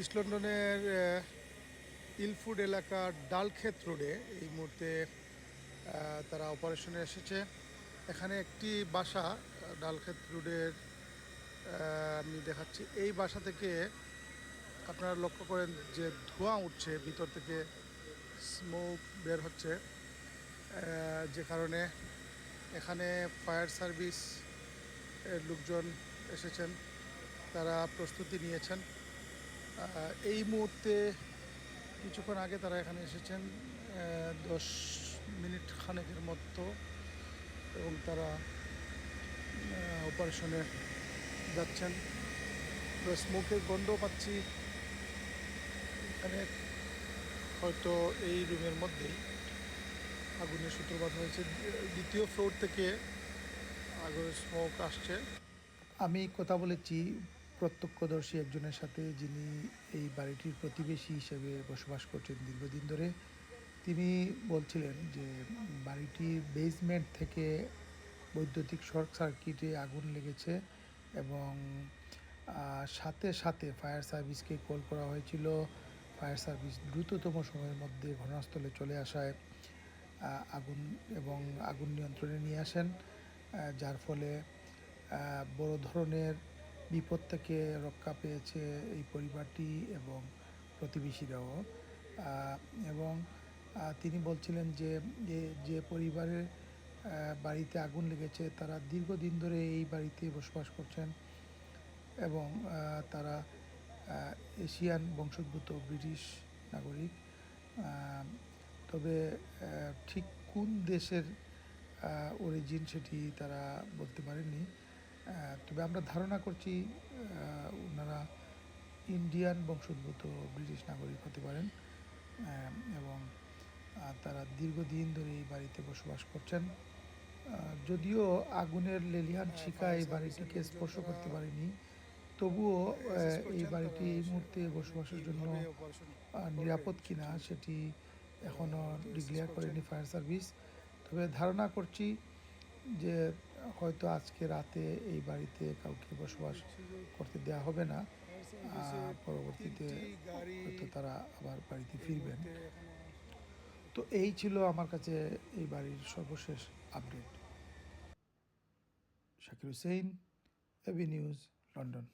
East লন্ডনের Ilford এলাকার ডালক্ষেত রোডে এই মুহূর্তে তারা অপারেশনে এসেছে। এখানে একটি বাসা ডালক্ষেত রোডের আমি দেখাচ্ছি। এই বাসা থেকে আপনারা লক্ষ্য করেন যে ধোঁয়া উঠছে, ভিতর থেকে স্মোক বের হচ্ছে যে কারণে এখানে ফায়ার সার্ভিস লোকজন এসেছেন, তারা প্রস্তুতি নিয়েছেন। এই মুহূর্তে কিছুক্ষণ আগে তারা এখানে এসেছেন দশ মিনিট খানেকের মতো, এবং তারা অপারেশনে যাচ্ছেন। স্মোকের গন্ধ পাচ্ছি। এখানে হয়তো এই রুমের মধ্যেই আগুনের সূত্রপাত হয়েছে। দ্বিতীয় ফ্লোর থেকে আগুনের স্মোক আসছে। আমি কথা বলেছি প্রত্যক্ষদর্শী একজনের সাথে যিনি এই বাড়িটির প্রতিবেশী হিসেবে বসবাস করছেন দীর্ঘদিন ধরে, তিনি বলছিলেন যে বাড়িটির বেসমেন্ট থেকে বৈদ্যুতিক শর্ট সার্কিটে আগুন লেগেছে এবং সাথে সাথে ফায়ার সার্ভিসকে কল করা হয়েছিল। ফায়ার সার্ভিস দ্রুততম সময়ের মধ্যে ঘটনাস্থলে চলে আসায় আগুন এবং আগুন নিয়ন্ত্রণে নিয়ে আসেন যার ফলে বড় ধরনের বিপদ থেকে রক্ষা পেয়েছে এই পরিবারটি এবং প্রতিবেশীরাও। এবং তিনি বলছিলেন যে, যে- পরিবারের বাড়িতে আগুন লেগেছে, তারা দীর্ঘদিন ধরে এই বাড়িতে বসবাস করছেন এবং তারা এশিয়ান বংশোদ্ভূত ব্রিটিশ নাগরিক। তবে ঠিক কোন দেশের অরিজিন সেটি তারা বলতে পারেননি। তবে আমরা ধারণা করছি ওনারা ইন্ডিয়ান বংশোদ্ভূত ব্রিটিশ নাগরিক হতে পারেন এবং তারা দীর্ঘদিন ধরে এই বাড়িতে বসবাস করছেন। যদিও আগুনের লেলিহান শিকা এই বাড়িটিকে স্পর্শ করতে পারেনি তবুও এই বাড়িটি এই মুহূর্তে বসবাসের জন্য নিরাপদ কিনা সেটি এখনও ডিক্লেয়ার করেনি ফায়ার সার্ভিস তবে ধারণা করছি যে হয়তো আজকে রাতে এই বাড়িতে কাউকে বসবাস করতে দেয়া হবে না। পরবর্তীতে হয়তো তারা আবার বাড়িতে ফিরবেন। তো এই ছিল আমার কাছে এই বাড়ির সর্বশেষ update. Shakir Hussain AB news, London.